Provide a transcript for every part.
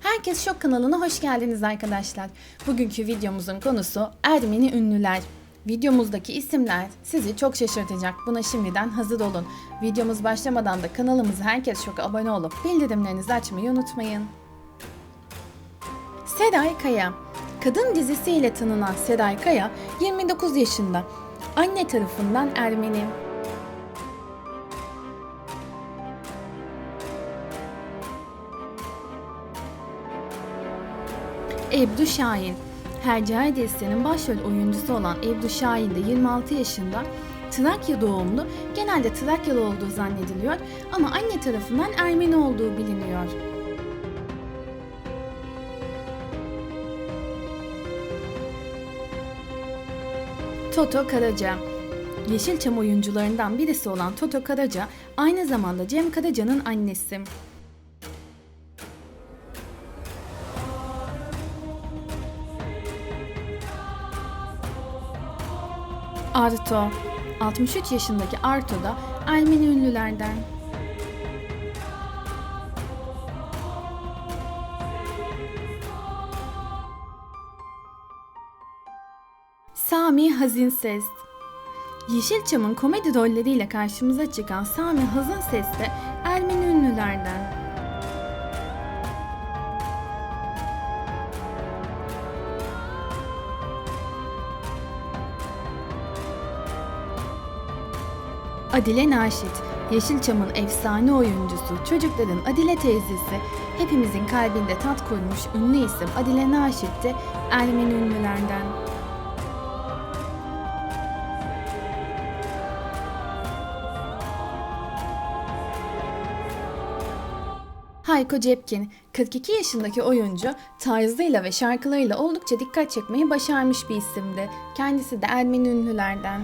Herkes Şok kanalına hoş geldiniz arkadaşlar. Bugünkü videomuzun konusu Ermeni ünlüler. Videomuzdaki isimler sizi çok şaşırtacak. Buna şimdiden hazır olun. Videomuz başlamadan da kanalımıza herkes şoka abone olup bildirimlerinizi açmayı unutmayın. Seray Kaya Kadın dizisiyle tanınan Seray Kaya 29 yaşında. Anne tarafından Ermeni. Ebru Şahin Hercai dizisinin başrol oyuncusu olan Ebru Şahin de 26 yaşında Trakya doğumlu, genelde Trakyalı olduğu zannediliyor ama anne tarafından Ermeni olduğu biliniyor. Toto Karaca Yeşilçam oyuncularından birisi olan Toto Karaca aynı zamanda Cem Karaca'nın annesi. Arto 63 yaşındaki Arto da Ermeni ünlülerden. Sami Hazinses Yeşilçam'ın komedi rolleriyle karşımıza çıkan Sami Hazinses de Ermeni ünlülerden. Adile Naşit, Yeşilçam'ın efsane oyuncusu, çocukların Adile teyzesi, hepimizin kalbinde tat kurmuş ünlü isim Adile Naşit de Ermeni ünlülerden. Hayko Cepkin, 42 yaşındaki oyuncu, tarzıyla ve şarkılarıyla oldukça dikkat çekmeyi başarmış bir isimdi. Kendisi de Ermeni ünlülerden.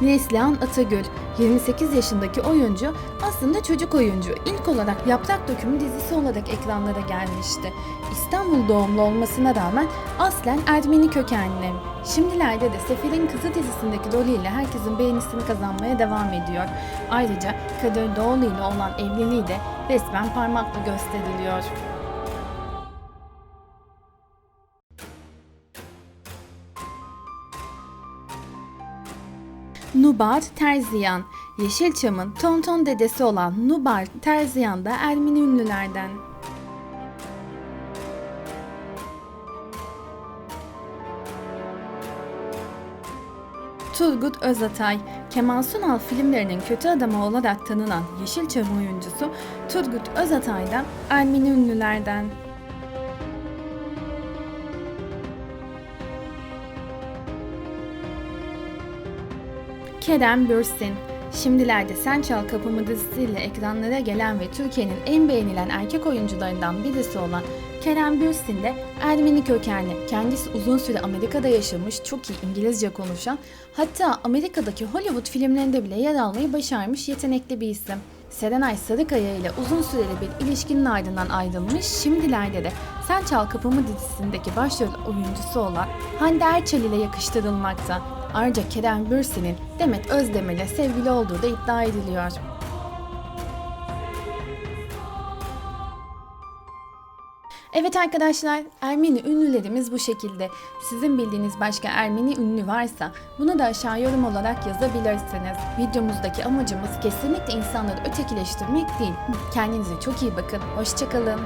Neslihan Atagül, 28 yaşındaki oyuncu aslında çocuk oyuncu. İlk olarak Yaprak Dökümü dizisi olarak ekranlara gelmişti. İstanbul doğumlu olmasına rağmen aslen Ermeni kökenli. Şimdilerde de Sefir'in Kızı dizisindeki rolüyle herkesin beğenisini kazanmaya devam ediyor. Ayrıca Kadir Doğulu ile olan evliliği de resmen parmakla gösteriliyor. Nubar Terziyan Yeşilçam'ın tonton dedesi olan Nubar Terziyan da Ermeni ünlülerden. Turgut Özatay, Kemal Sunal filmlerinin kötü adamı olarak tanınan Yeşilçam oyuncusu Turgut Özatay da Ermeni ünlülerden. Kerem Bürsin Şimdilerde Sen Çal Kapımı dizisiyle ekranlara gelen ve Türkiye'nin en beğenilen erkek oyuncularından birisi olan Kerem Bürsin de Ermeni kökenli. Kendisi uzun süre Amerika'da yaşamış, çok iyi İngilizce konuşan, hatta Amerika'daki Hollywood filmlerinde bile yer almayı başarmış yetenekli bir isim. Serenay Sarıkaya ile uzun süreli bir ilişkinin ardından ayrılmış, şimdilerde de Sen Çal Kapımı dizisindeki başrol oyuncusu olan Hande Erçel ile yakıştırılmakta. Ayrıca Kerem Bürsin'in Demet Özdemir sevgili olduğu da iddia ediliyor. Evet arkadaşlar, Ermeni ünlülerimiz bu şekilde. Sizin bildiğiniz başka Ermeni ünlü varsa bunu da aşağı yorum olarak yazabilirsiniz. Videomuzdaki amacımız kesinlikle insanları ötekileştirmek değil. Kendinize çok iyi bakın. Hoşçakalın.